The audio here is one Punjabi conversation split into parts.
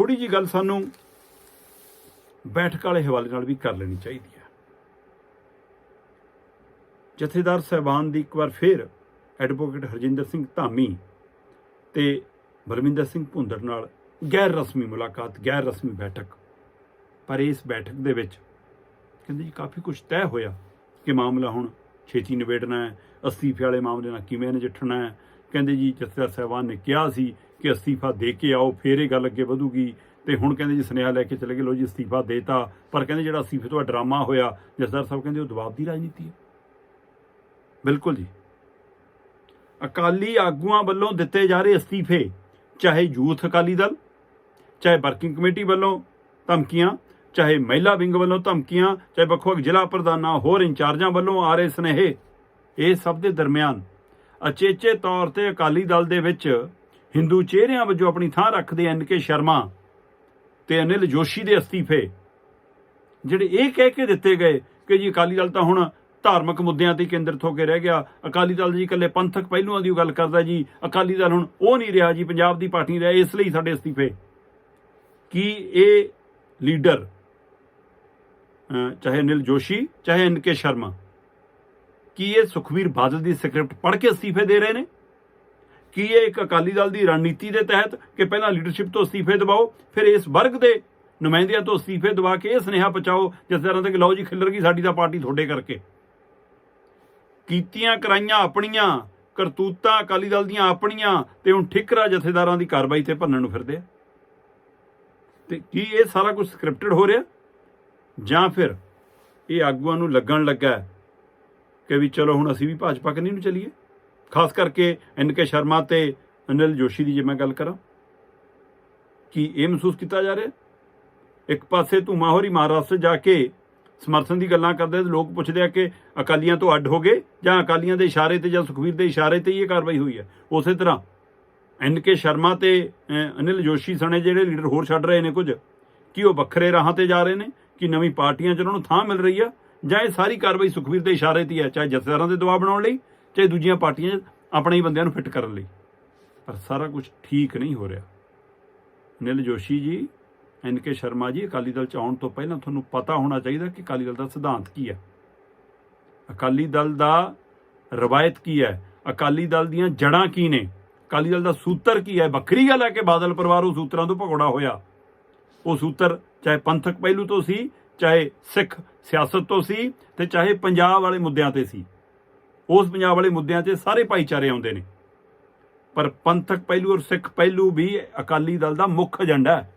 ਥੋੜੀ ਜੀ ਗੱਲ ਸਾਨੂੰ ਬੈਠਕ ਵਾਲੇ ਹਵਾਲੇ ਨਾਲ ਵੀ ਕਰ ਲੈਣੀ ਚਾਹੀਦੀ ਹੈ ਜਥੇਦਾਰ ਸਹਿਬਾਨ ਦੀ ਇੱਕ ਵਾਰ ਫੇਰ ਐਡਵੋਕੇਟ ਹਰਜਿੰਦਰ ਸਿੰਘ ਧਾਮੀ ਤੇ ਬਲਵਿੰਦਰ ਸਿੰਘ ਭੁੰਦਰ ਨਾਲ ਗੈਰ ਰਸਮੀ ਮੁਲਾਕਾਤ, ਗੈਰ ਰਸਮੀ ਬੈਠਕ। ਪਰ ਇਸ ਬੈਠਕ ਦੇ ਵਿੱਚ ਕਹਿੰਦੇ ਜੀ ਕਾਫੀ ਕੁਝ ਤੈਅ ਹੋਇਆ ਕਿ ਮਾਮਲਾ ਹੁਣ ਛੇਤੀ ਨਿਬੇੜਨਾ ਹੈ, ਅਸਤੀਫੇ ਵਾਲੇ ਮਾਮਲੇ ਨਾਲ ਕਿਵੇਂ ਨਜਿੱਠਣਾ ਹੈ। ਕਹਿੰਦੇ ਜੀ ਜਥੇਦਾਰ ਸਾਹਿਬਾਨ ਨੇ ਕਿਹਾ ਸੀ ਕਿ ਅਸਤੀਫਾ ਦੇ ਕੇ ਆਓ, ਫੇਰ ਇਹ ਗੱਲ ਅੱਗੇ ਵਧੂਗੀ। ਤੇ ਹੁਣ ਕਹਿੰਦੇ ਜੀ ਸੁਨੇਹਾ ਲੈ ਕੇ ਚਲੇ ਗਏ ਲੋ ਜੀ ਅਸਤੀਫਾ ਦੇਤਾ। ਪਰ ਕਹਿੰਦੇ ਜਿਹੜਾ ਅਸਤੀਫੇ ਤੋਂ ਡਰਾਮਾ ਹੋਇਆ ਜਥੇਦਾਰ ਸਾਹਿਬ ਕਹਿੰਦੇ ਉਹ ਦਬਾਅ ਦੀ ਰਾਜਨੀਤੀ ਹੈ। ਬਿਲਕੁਲ ਜੀ। ਅਕਾਲੀ ਆਗੂਆਂ ਵੱਲੋਂ ਦਿੱਤੇ ਜਾ ਰਹੇ ਅਸਤੀਫੇ, ਚਾਹੇ ਯੂਥ ਅਕਾਲੀ ਦਲ, ਚਾਹੇ ਵਰਕਿੰਗ ਕਮੇਟੀ ਵੱਲੋਂ ਧਮਕੀਆਂ, ਚਾਹੇ ਮਹਿਲਾ ਵਿੰਗ ਵੱਲੋਂ ਧਮਕੀਆਂ, ਚਾਹੇ ਵੱਖ-ਵੱਖ ਜ਼ਿਲ੍ਹਾ ਪ੍ਰਧਾਨਾਂ, ਹੋਰ ਇੰਚਾਰਜਾਂ ਵੱਲੋਂ ਆ ਰਹੇ ਸਨੇਹੇ। ਇਹ ਸਭ ਦੇ ਦਰਮਿਆਨ ਅਚੇਚੇ ਤੌਰ ਤੇ ਅਕਾਲੀ ਦਲ ਦੇ ਵਿੱਚ ਹਿੰਦੂ ਚਿਹਰਿਆਂ ਵਜੋਂ ਆਪਣੀ ਥਾਂ ਰੱਖਦੇ ਐਨ ਕੇ ਸ਼ਰਮਾ ਤੇ ਅਨਿਲ ਜੋਸ਼ੀ ਦੇ ਅਸਤੀਫੇ। ਜਿਹੜੇ ਇਹ ਕਹਿ ਕੇ ਦਿੱਤੇ ਗਏ ਕਿ ਜੀ ਅਕਾਲੀ ਦਲ ਤਾਂ ਹੁਣ ਧਾਰਮਿਕ ਮੁੱਦਿਆਂ ਤੇ ਕੇਂਦਰਿਤ ਹੋ ਕੇ ਰਹਿ ਗਿਆ। ਅਕਾਲੀ ਦਲ ਜੀ ਇਕੱਲੇ ਪੰਥਕ ਪਹਿਲੂਆਂ ਦੀ ਗੱਲ ਕਰਦਾ ਜੀ। ਅਕਾਲੀ ਦਲ ਹੁਣ ਉਹ ਨਹੀਂ ਰਿਹਾ ਜੀ, ਪੰਜਾਬ ਦੀ ਪਾਰਟੀ ਰਿਹਾ ਇਸ ਲਈ ਸਾਡੇ ਅਸਤੀਫੇ। ਕੀ ਇਹ ਲੀਡਰ ਚਾਹੇ ਅਨਿਲ ਜੋਸ਼ੀ, ਚਾਹੇ ਐਨ ਕੇ ਸ਼ਰਮਾ, ਕੀ ਇਹ ਸੁਖਵੀਰ ਬਾਦਲ ਦੀ ਸਕ੍ਰਿਪਟ ਪੜ੍ਹ ਕੇ ਅਸਤੀਫੇ ਦੇ ਰਹੇ ਨੇ? ਕੀ ਇਹ ਇੱਕ ਅਕਾਲੀ ਦਲ ਦੀ ਰਣਨੀਤੀ ਦੇ ਤਹਿਤ ਕਿ ਪਹਿਲਾਂ ਲੀਡਰਸ਼ਿਪ ਤੋਂ ਅਸਤੀਫੇ ਦਿਵਾਓ ਫਿਰ ਇਸ ਵਰਗ ਦੇ ਨੁਮਾਇੰਦਿਆਂ ਤੋਂ ਅਸਤੀਫੇ ਦਿਵਾ ਕੇ ਇਹ ਸੁਨੇਹਾ ਪਹੁੰਚਾਓ, ਜਿਸ ਤਰ੍ਹਾਂ ਤੇ ਕਿ ਲਓ ਜੀ ਖਿੱਲਰ ਗਈ ਸਾਡੀ ਤਾਂ ਪਾਰਟੀ ਤੁਹਾਡੇ ਕਰਕੇ। ਕੀਤੀਆਂ ਕਰਾਈਆਂ ਆਪਣੀਆਂ, ਕਰਤੂਤਾਂ ਅਕਾਲੀ ਦਲ ਦੀਆਂ ਆਪਣੀਆਂ ਤੇ ਹੁਣ ਠਿਕਰਾ ਜਥੇਦਾਰਾਂ ਦੀ ਕਾਰਵਾਈ ਤੇ ਭੰਨਣ ਨੂੰ ਫਿਰਦੇ ਆ। ਤੇ ਕੀ ਇਹ ਸਾਰਾ ਕੁਝ ਸਕ੍ਰਿਪਟਡ ਹੋ ਰਿਹਾ? ਜਾਂ ਫਿਰ ਇਹ ਆਗੂਆਂ ਨੂੰ ਲੱਗਣ ਲੱਗਾ ਕਿ ਵੀ ਚਲੋ ਹੁਣ ਅਸੀਂ ਵੀ ਭਾਜਪਾ ਕੰਨੀ ਨੂੰ ਚੱਲੀਏ? ਖਾਸ ਕਰਕੇ ਐਨ ਕੇ ਸ਼ਰਮਾ ਤੇ ਅਨਿਲ ਜੋਸ਼ੀ ਦੀ ਜੇ ਮੈਂ ਗੱਲ ਕਰਾਂ, ਕੀ ਇਹ ਮਹਿਸੂਸ ਕੀਤਾ ਜਾ ਰਿਹਾ? ਇੱਕ ਪਾਸੇ ਧੂਮਾਹੋਰੀ ਮਹਾਰਾਸ਼ਟਰ ਜਾ ਕੇ ਸਮਰਥਨ ਦੀ ਗੱਲਾਂ ਕਰਦੇ ਤੇ ਲੋਕ ਪੁੱਛਦੇ ਆ ਕਿ ਅਕਾਲੀਆਂ ਤੋਂ ਅੱਡ ਹੋ ਗਏ ਜਾਂ ਅਕਾਲੀਆਂ ਦੇ ਇਸ਼ਾਰੇ ਤੇ ਜਾਂ ਸੁਖਵੀਰ ਦੇ ਇਸ਼ਾਰੇ ਤੇ ਹੀ ਇਹ ਕਾਰਵਾਈ ਹੋਈ ਹੈ? ਉਸੇ ਤਰ੍ਹਾਂ ਐਨ ਕੇ ਸ਼ਰਮਾ ਤੇ ਅਨਿਲ ਜੋਸ਼ੀ ਸਣੇ ਜਿਹੜੇ ਲੀਡਰ ਹੋਰ ਛੱਡ ਰਹੇ ਨੇ ਕੁਝ, ਕਿ ਉਹ ਵੱਖਰੇ ਰਾਹਾਂ ਤੇ ਜਾ ਰਹੇ ਨੇ? ਕਿ ਨਵੀਂ ਪਾਰਟੀਆਂ 'ਚ ਉਹਨਾਂ ਨੂੰ ਥਾਂ ਮਿਲ ਰਹੀ ਆ? ਜਾਂ ਇਹ ਸਾਰੀ ਕਾਰਵਾਈ ਸੁਖਵੀਰ ਦੇ ਇਸ਼ਾਰੇ ਤੇ ਹੈ, ਚਾਹੇ ਜਥੇਦਾਰਾਂ ਦੇ ਦਬਾਅ ਬਣਾਉਣ ਲਈ ਚਾਹੇ ਦੂਜੀਆਂ ਪਾਰਟੀਆਂ ਆਪਣੇ ਹੀ ਬੰਦਿਆਂ ਨੂੰ ਫਿੱਟ ਕਰਨ ਲਈ। ਪਰ ਸਾਰਾ ਕੁਝ ਠੀਕ ਨਹੀਂ ਹੋ ਰਿਹਾ। ਨਿਲ ਜੋਸ਼ੀ ਜੀ, ਐਨ ਕੇ ਸ਼ਰਮਾ ਜੀ, ਅਕਾਲੀ ਦਲ ਚ ਆਉਣ ਤੋਂ ਪਹਿਲਾਂ ਤੁਹਾਨੂੰ ਪਤਾ ਹੋਣਾ ਚਾਹੀਦਾ ਕਿ ਅਕਾਲੀ ਦਲ ਦਾ ਸਿਧਾਂਤ ਕੀ ਹੈ। ਅਕਾਲੀ ਦਲ ਦਾ ਰਵਾਇਤ ਕੀ ਹੈ? ਅਕਾਲੀ ਦਲ ਦੀਆਂ ਜੜਾਂ ਕੀ ਨੇ? ਅਕਾਲੀ ਦਲ ਦਾ ਸੂਤਰ ਕੀ ਹੈ? ਵੱਖਰੀ ਗੱਲ ਹੈ ਕਿ ਬਾਦਲ ਪਰਿਵਾਰ ਉਹ ਸੂਤਰਾਂ ਤੋਂ ਭਗੌੜਾ ਹੋਇਆ। ਉਹ ਸੂਤਰ ਚਾਹੇ ਪੰਥਕ ਪਹਿਲੂ ਤੋਂ ਸੀ, ਚਾਹੇ ਸਿੱਖ ਸਿਆਸਤ ਤੋਂ ਸੀ ਤੇ ਚਾਹੇ ਪੰਜਾਬ ਵਾਲੇ ਮੁੱਦਿਆਂ ਤੇ ਸੀ। ਉਸ ਪੰਜਾਬ ਵਾਲੇ ਮੁੱਦਿਆਂ 'ਤੇ ਸਾਰੇ ਭਾਈਚਾਰੇ ਆਉਂਦੇ ਨੇ। ਪਰ ਪੰਥਕ ਪਹਿਲੂ ਔਰ ਸਿੱਖ ਪਹਿਲੂ ਵੀ ਅਕਾਲੀ ਦਲ ਦਾ ਮੁੱਖ ਏਜੰਡਾ ਹੈ।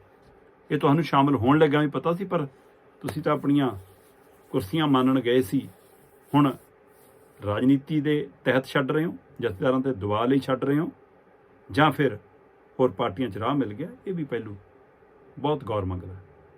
ਇਹ ਤੁਹਾਨੂੰ ਸ਼ਾਮਲ ਹੋਣ ਲੱਗਾ ਵੀ ਪਤਾ ਸੀ, ਪਰ ਤੁਸੀਂ ਤਾਂ ਆਪਣੀਆਂ ਕੁਰਸੀਆਂ ਮੰਨਣ ਗਏ ਸੀ। ਹੁਣ ਰਾਜਨੀਤੀ ਦੇ ਤਹਿਤ ਛੱਡ ਰਹੇ ਹੋ, ਜਥੇਦਾਰਾਂ ਤੇ ਦਬਾਅ ਲਈ ਛੱਡ ਰਹੇ ਹੋ, ਜਾਂ ਫਿਰ ਹੋਰ ਪਾਰਟੀਆਂ 'ਚ ਰਾਹ ਮਿਲ ਗਿਆ, ਇਹ ਵੀ ਪਹਿਲੂ ਬਹੁਤ ਗੌਰ ਮੰਗਦਾ